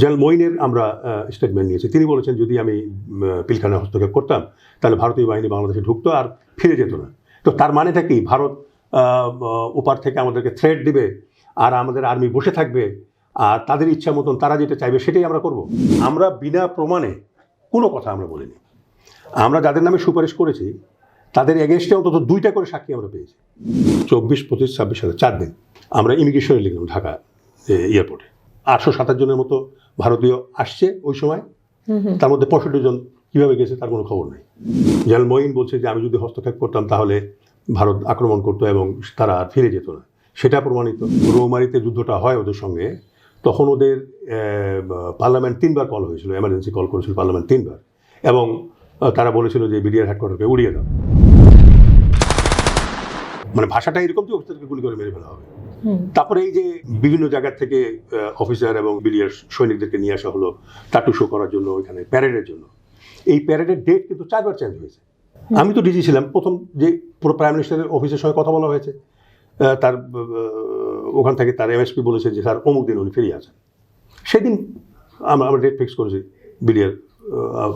General মইনের আমরা statement নিয়েছি। তিনি বলেছেন, যদি আমি পিলখানা হস্তক্ষেপ করতাম, তাহলে ভারতীয় বাহিনী বাংলাদেশে ঢুকতো আর ফিরে যেত না। তো তার মানেটা কি? ভারত ওপার থেকে আমাদেরকে থ্রেট দিবে, আর আমাদের আর্মি বসে থাকবে, আর তাদের ইচ্ছা মতন তারা যেটা চাইবে সেটাই আমরা করব। আমরা বিনা প্রমাণে কোনো কথা আমরা বলিনি। আমরা যাদের নামে সুপারিশ করেছি, তাদের এগেনস্টে অন্তত দুইটা করে সাক্ষী আমরা পেয়েছি। চব্বিশ, পঁচিশ, ছাব্বিশ সালে চার দিন। আমরা ইমিগ্রেশনে লিখলাম ঢাকা এয়ারপোর্টে আটশো সাতাশ জনের মতো ভারতীয় আসছে ওই সময়। তার মধ্যে পঁয়ষট্টি জন কীভাবে গেছে তার কোনো খবর নেই। জেনারেল মঈন বলছে যে আমি যদি হস্তক্ষেপ করতাম তাহলে ভারত আক্রমণ করতো এবং তারা আর ফিরে যেত না। সেটা প্রমাণিত। রৌমারিতে যুদ্ধটা হয় ওদের সঙ্গে। তখন ওদের পার্লামেন্ট তিনবার কল হয়েছিল। এমার্জেন্সি কল করেছিল পার্লামেন্ট তিনবার। এবং তারা বলেছিল যে বিডিআর হেডকোয়ার্টারকে উড়িয়ে দাও। মানে ভাষাটা এরকম যে অফিসারকে গুলি করে মেরে ফেলা হবে। তারপরে এই যে বিভিন্ন জায়গা থেকে অফিসার এবং বিডিআর সৈনিকদেরকে নিয়ে আসা হলো টাটু শো করার জন্য ওইখানে প্যারেডের জন্য। এই প্যারেডের ডেট কিন্তু চারবার চেঞ্জ হয়েছে। আমি তো ডিজি ছিলাম প্রথম যে পুরো প্রাইম মিনিস্টারের অফিসের সঙ্গে কথা বলা হয়েছে। তার ওখান থেকে তার এমএসপি বলেছে যে স্যার অমুক দিন উনি ফিরে আসেন। সেদিন আমরা আমরা ডেট ফিক্স করেছি বিডিআর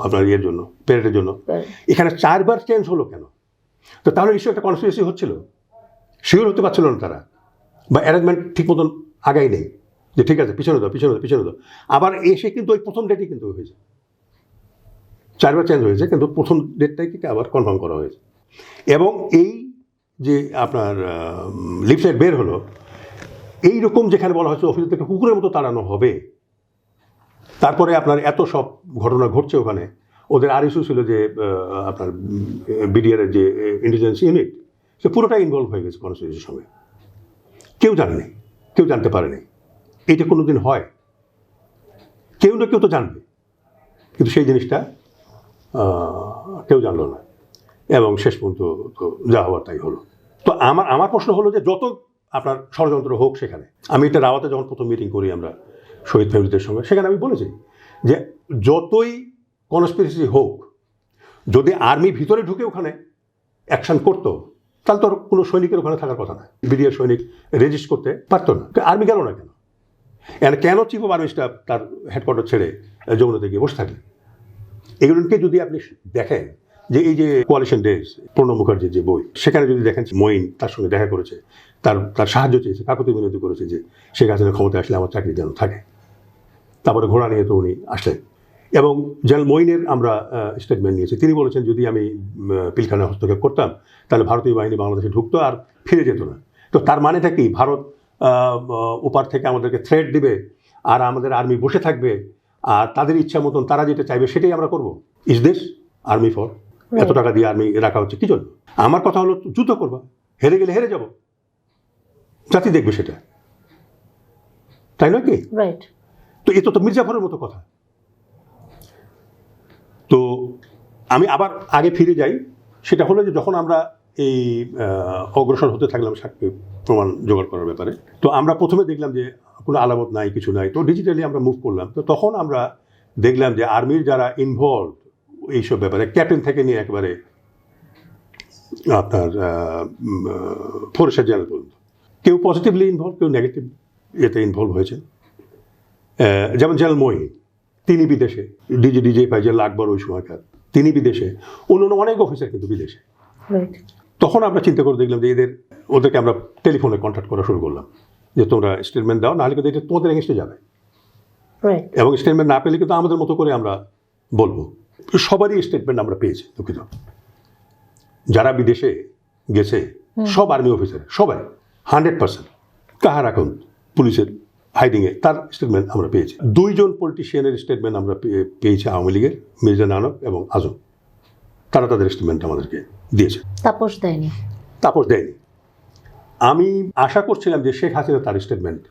আপনার ইয়ের জন্য প্যারেডের জন্য। এখানে চারবার চেঞ্জ হলো কেন? তো তাহলে নিশ্চয়ই একটা কনস্পিরেসি হচ্ছিল। শিওর হতে পারছিল না তারা। বা অ্যারেঞ্জমেন্ট ঠিক মতন আগাই নেই। যে ঠিক আছে, পিছনে দাও পিছনে দাও পিছনে দাও। আবার এসে কিন্তু ওই প্রথম ডেটই কিন্তু হয়েছে। চারবার চেঞ্জ হয়েছে, কিন্তু প্রথম ডেটটাই কিন্তু আবার কনফার্ম করা হয়েছে। এবং এই যে আপনার লিফলেট বের হলো এই রকম যেখানে বলা হচ্ছে অফিস থেকে কুকুরের মতো তাড়ানো হবে। তারপরে আপনার এত সব ঘটনা ঘটছে ওখানে। ওদের আর ইস্যু ছিল যে আপনার বিডিআর যে ইন্টেলিজেন্স ইউনিট সে পুরোটাই ইনভলভ হয়ে গেছে কনস্টিটিউশনের সঙ্গে। কেউ জানেনি, কেউ জানতে পারেনি। এটা কোনো দিন হয়। কেউ না কেউ তো জানবে। কিন্তু সেই জিনিসটা কেউ জানলো না। এবং শেষ পর্যন্ত তো যা হওয়ার তাই হলো। তো আমার আমার প্রশ্ন হলো যে যত আপনার ষড়যন্ত্র হোক সেখানে, আমি এটা রাওয়াতে যখন প্রথম মিটিং করি আমরা শহীদ ফ্যামিলিদের সঙ্গে, সেখানে আমি বলেছি যে যতই কনস্পিরেসি হোক, যদি আর্মি ভিতরে ঢুকে ওখানে অ্যাকশন করতো তাহলে তো আর কোনো সৈনিকের ওখানে থাকার কথা না বিডিআর সৈনিক রেজিস্ট করতে পারতো না। আর্মি গেল না কেন? কেন চিফ অফ আর্মি স্টাফ তার হেডকোয়ার্টার ছেড়ে যমুনাতে গিয়ে বসে থাকলেন? এগুলোকে যদি আপনি দেখেন, যে এই যে কোয়ালিশন ডেজ প্রণব মুখার্জির যে বই, সেখানে যদি দেখেন মঈন তার সঙ্গে দেখা করেছে, তার তার সাহায্য চেয়েছে কাকতি বিনতি করেছে যে শেখ হাসিনা ক্ষমতা আসলে আমার চাকরি যেন থাকে। তারপরে ঘোড়া নিয়ে তো উনি আসলেন। এবং জেনারেল মঈনের আমরা স্টেটমেন্ট নিয়েছি। তিনি বলেছেন যদি আমি পিলখানায় হস্তক্ষেপ করতাম তাহলে ভারতীয় বাহিনী বাংলাদেশে ঢুকতো আর ফিরে যেত না। তো তার মানেটা কি? ভারত ওপার থেকে আমাদেরকে থ্রেট দিবে আর আমাদের আর্মি বসে থাকবে আর তাদের ইচ্ছা মতন তারা যেটা চাইবে সেটাই আমরা করব। ইস দিস আর্মি ফর এত টাকা দিয়ে আর্মি রাখা হচ্ছে কি জন্য? আমার কথা হলো যুদ্ধ করবা হেরে গেলে হেরে যাব। জাতি দেখবে সেটা। তাই নয় কি? রাইট তো এ তো তো মির্জাফরের মতো কথা। তো আমি আবার আগে ফিরে যাই। সেটা হলো যে যখন আমরা এই অগ্রসর হতে থাকলাম সাক্ষী প্রমাণ জোগাড় করার ব্যাপারে, তো আমরা প্রথমে দেখলাম যে কোনো আলামত নাই, কিছু নাই। তো ডিজিটালি আমরা মুভ করলাম। তো তখন আমরা দেখলাম যে আর্মির যারা ইনভলভ এইসব ব্যাপারে ক্যাপ্টেন থেকে নিয়ে একবারে আপনার ফোরেস্টার জেনারেল পর্যন্ত। কেউ পজিটিভলি ইনভলভ কেউ নেগেটিভ এতে ইনভলভ হয়েছে যেমন জেনারেল মহি তিনি বিদেশে। ডিজি ডিজে ফাইজাল আকবর ওই সময়কার। তিনি বিদেশে। অন্য অনেক অফিসার কিন্তু বিদেশে। তখন আমরা চিন্তা করে দেখলাম যে এদের ওদেরকে আমরা টেলিফোনে কন্ট্যাক্ট করা শুরু করলাম। যে তোমরা স্টেটমেন্ট দাও নাহলে কিন্তু এটা তোমাদের এগেনস্টে যাবে। এবং স্টেটমেন্ট না পেলে কিন্তু আমাদের মতো করে আমরা বলব। সবারই স্টেটমেন্ট আমরা পেয়েছি দুঃখিত। যারা বিদেশে গেছে সব আর্মি অফিসার সবাই হান্ড্রেড পার্সেন্ট কাহার এখন পুলিশের। হাইডিংয়ে তার স্টেটমেন্ট আমরা পেয়েছি। দুইজন পলিটিশিয়ানের স্টেটমেন্ট আমরা পেয়ে- পেয়েছি আওয়ামী লীগের মির্জা নানক এবং আজম। তারা তাদের স্টেটমেন্ট আমাদেরকে দিয়েছে। তাপস দেয়নি। তাপস দেয়নি। আমি আশা করছিলাম যে শেখ হাসিনা তার স্টেটমেন্ট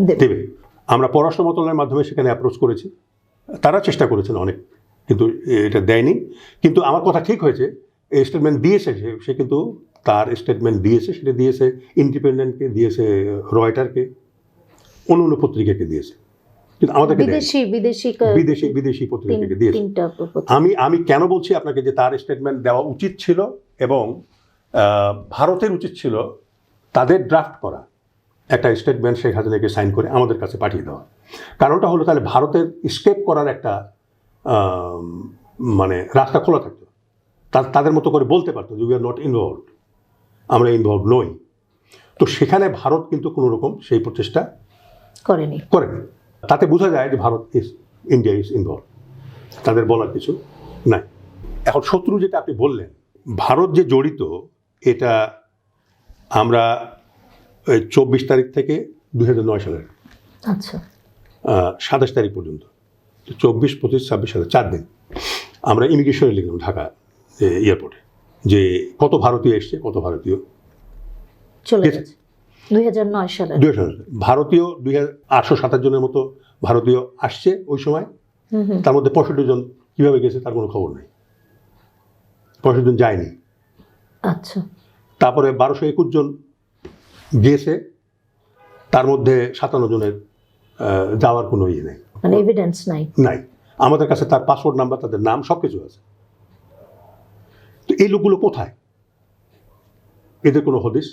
দেবে। আমরা পররাষ্ট্র মন্ত্রণালয়ের মাধ্যমে সেখানে অ্যাপ্রোচ করেছি। তারা চেষ্টা করেছেন অনেক কিন্তু এটা দেয়নি। কিন্তু আমার কথা ঠিক হয়েছে এই স্টেটমেন্ট দিয়েছে সে কিন্তু তার স্টেটমেন্ট দিয়েছে সেটা দিয়েছে ইন্ডিপেন্ডেন্টকে দিয়েছে রয়টারকে অন্য অন্য পত্রিকাকে দিয়েছে। কিন্তু আমাদেরকে বিদেশি বিদেশি বিদেশি বিদেশি পত্রিকাকে দিয়েছে। আমি আমি কেন বলছি আপনাকে যে তার স্টেটমেন্ট দেওয়া উচিত ছিল এবং ভারতের উচিত ছিল তাদের ড্রাফট করা। একটা স্টেটমেন্ট শেখ হাসিনাকে সাইন করে আমাদের কাছে পাঠিয়ে দেওয়া। কারণটা হলো তাহলে ভারতের স্কেপ করার একটা মানে রাস্তা খোলা থাকতো। তাদের মতো করে বলতে পারতো যে উই আর নট ইনভলভ আমরা ইনভলভ নই। তো সেখানে ভারত কিন্তু কোনো রকম সেই প্রচেষ্টা করেনি। করেনি। তাতে বোঝা যায় যে Bharat is India is involve তাদের বলার কিছু নাই। এখন শত্রু যেটা আপনি বললেন ভারত যে জড়িত এটা আমরা চব্বিশ তারিখ থেকে দু হাজার নয় সালের আচ্ছা। সাতাশ তারিখ পর্যন্ত চব্বিশ পঁচিশ ছাব্বিশ সালে চার দিন আমরা ইমিগ্রেশনে লিখলাম ঢাকা এয়ারপোর্টে যে কত ভারতীয় এসছে কত ভারতীয় চলে গেছে। দুই হাজার নয় সালে। দুই হাজার ভারতীয় দুই হাজার আটশো সাতাশ জনের মতো ভারতীয় আসছে ওই সময়। তার মধ্যে পঁয়ষট্টি জন কীভাবে গেছে তার কোনো খবর নেই। পঁয়ষট্টি জন যায়নি। আচ্ছা। তারপরে বারোশো একুশ জন গিয়েছে তার মধ্যে সাতান্ন জনের যাওয়ার কোনো ইয়ে নেই। মানে এভিডেন্স নাই। নাই। আমাদের কাছে তার পাসপোর্ট নাম্বার তাদের নাম সব কিছু আছে। তো এই লোকগুলো কোথায়? এদের কোনো হদিস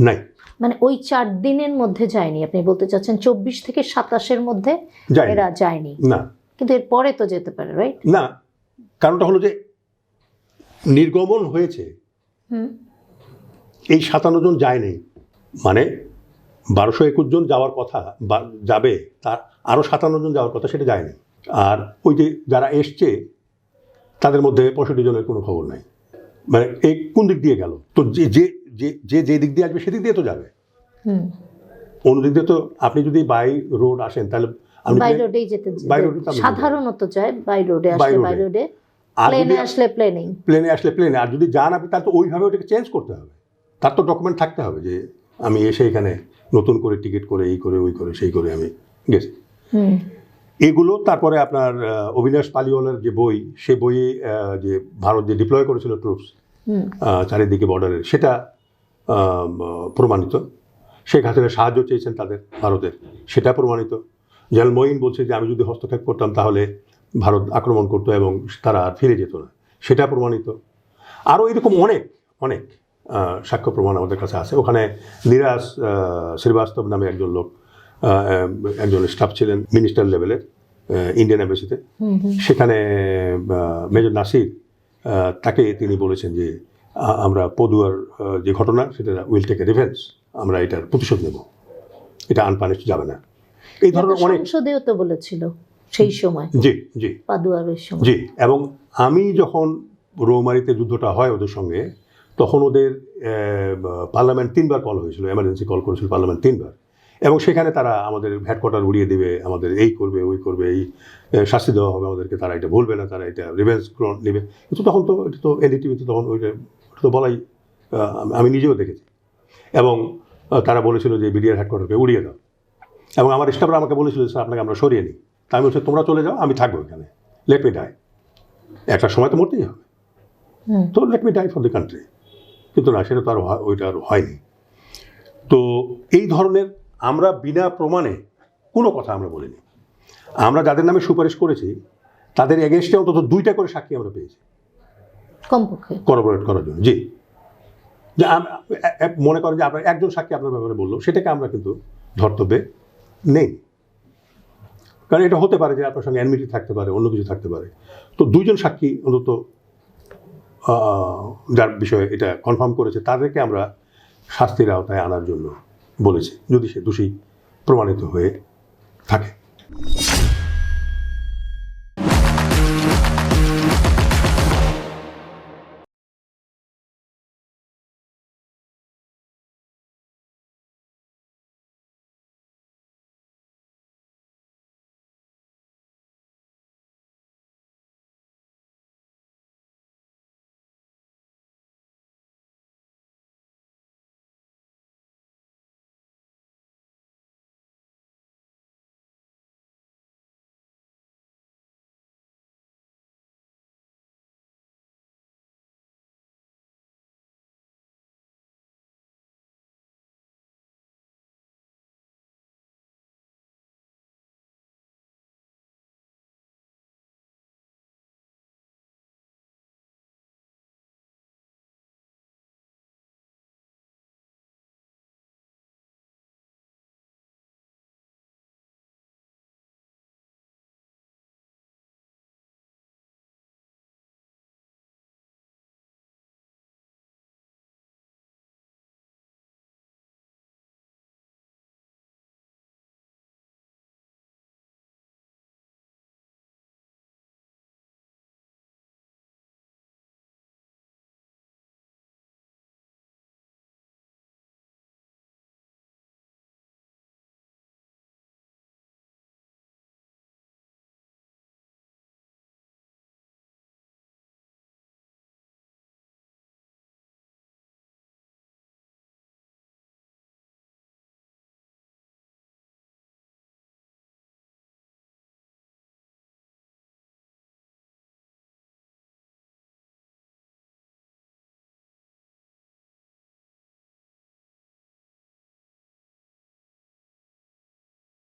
নাই। মানে ওই চার দিনের মধ্যে যায়নি। আপনি বলতে চাচ্ছেন চব্বিশ থেকে সাতাশের মধ্যে এরা যায়নি। না। কিন্তু এর পরে তো যেতে পারে রাইট না। কারণটা হলো যে নির্গমন হয়েছে। এই সাতান্ন জন যায়নি। মানে বারোশো একুশ জন যাওয়ার কথা বা যাবে তার আরও সাতান্ন জন যাওয়ার কথা সেটা যায়নি। আর ওই যে যারা এসছে তাদের মধ্যে পঁয়ষট্টি জনের কোনো খবর নাই। মানে এই কোন দিক দিয়ে গেল? তো যে যে যে দিক দিয়ে আসবে সেদিক দিয়ে তো যাবে। অন্য দিক দিয়ে তো আপনি যদি বাই রোড আসেন তাহলে বাই রোডেই যেতে by road এ তো আপনি সাধারণত যায় বাই রোডে আসলে বাই রোডে প্লেনে আসলে প্লেনেই প্লেনে আসলে প্লেনে আর যদি যান আপনি তাহলে তো ওইভাবে ওটাকে চেঞ্জ করতে হবে। তার তো ডকুমেন্ট থাকতে হবে যে আমি এসে এখানে নতুন করে টিকিট করে এই করে ওই করে সেই করে আমি গেছি। হুম। এগুলো তারপরে আপনার অবিনাশ পালিওয়ালার যে বই সে বইয়ে যে ভারত যে ডিপ্লয় করেছিল ট্রুপস হুম। চারিদিকে বর্ডারের সেটা প্রমাণিত। শেখ হাসিনা সাহায্য চেয়েছেন তাদের ভারতের। সেটা প্রমাণিত। জেনারেল মঈন বলছে যে আমি যদি হস্তক্ষেপ করতাম তাহলে ভারত আক্রমণ করতো এবং তারা আর ফিরে যেত না। সেটা প্রমাণিত। আরও এরকম অনেক অনেক সাক্ষ্য প্রমাণ আমাদের কাছে আছে। ওখানে নিরাজ শ্রীবাস্তব নামে একজন লোক একজন স্টাফ ছিলেন মিনিস্টার লেভেলের ইন্ডিয়ান হুম সেখানে মেজর নাসির তাকে তিনি বলেছেন যে আমরা পদুয়ার যে ঘটনা সেটা উইল টেক এ রিভেন্স আমরা এটার প্রতিশোধ নেব। এটা আনপানিশড যাবে না। এই ধরনের অনেক সংসদেও তো বলেছিল সেই সময়। জি জি। পাদুয়ার সময়। জি এবং আমি যখন রৌমারিতে যুদ্ধটা হয় ওদের সঙ্গে তখন ওদের পার্লামেন্ট তিনবার কল হয়েছিল এমার্জেন্সি কল করেছিল পার্লামেন্ট তিনবার। এবং সেখানে তারা আমাদের হেডকোয়ার্টার উড়িয়ে দেবে আমাদের এই করবে ওই করবে এই শাস্তি দেওয়া হবে আমাদেরকে তারা এটা বলবে না তারা এটা রিভেন্স নেবে। কিন্তু তখন তো এটা তো এনডিটিভিতে তখন ওইটা তো বলাই আমি- নিজেও দেখেছি। এবং তারা বলেছিল যে বিডিআর হেডকোয়ার্টারকে উড়িয়ে দাও। এবং আমার স্টাফরা আমাকে বলেছিল স্যার আপনাকে আমরা সরিয়ে নিই। তা আমি বলছি তোমরা চলে যাও আমি থাকব এখানে। লেট মি ডাই একটা সময় তো মরতেই হবে। তো let me die for the country কিন্তু না সেটা তো আর হয়- ওইটা আর হয়নি। তো এই ধরনের আমরা বিনা প্রমাণে কোনো কথা আমরা বলিনি। আমরা যাদের নামে সুপারিশ করেছি তাদের এগেনস্টে অন্তত দুইটা করে সাক্ষী আমরা পেয়েছি। কমপক্ষে। করার জন্য, জি। যে মনে করেন যে আপনার, একজন সাক্ষী আপনার ব্যাপারে বলল, সেটাকে আমরা কিন্তু ধর্তব্যে নেই। কারণ এটা হতে পারে যে আপনার সঙ্গে অ্যানমিটি থাকতে পারে, অন্য কিছু থাকতে পারে। তো দুইজন সাক্ষী অন্তত যার বিষয়ে এটা কনফার্ম করেছে, তাদেরকে আমরা শাস্তির আওতায় আনার জন্য বলেছি, যদি সে দোষী প্রমাণিত হয়ে থাকে।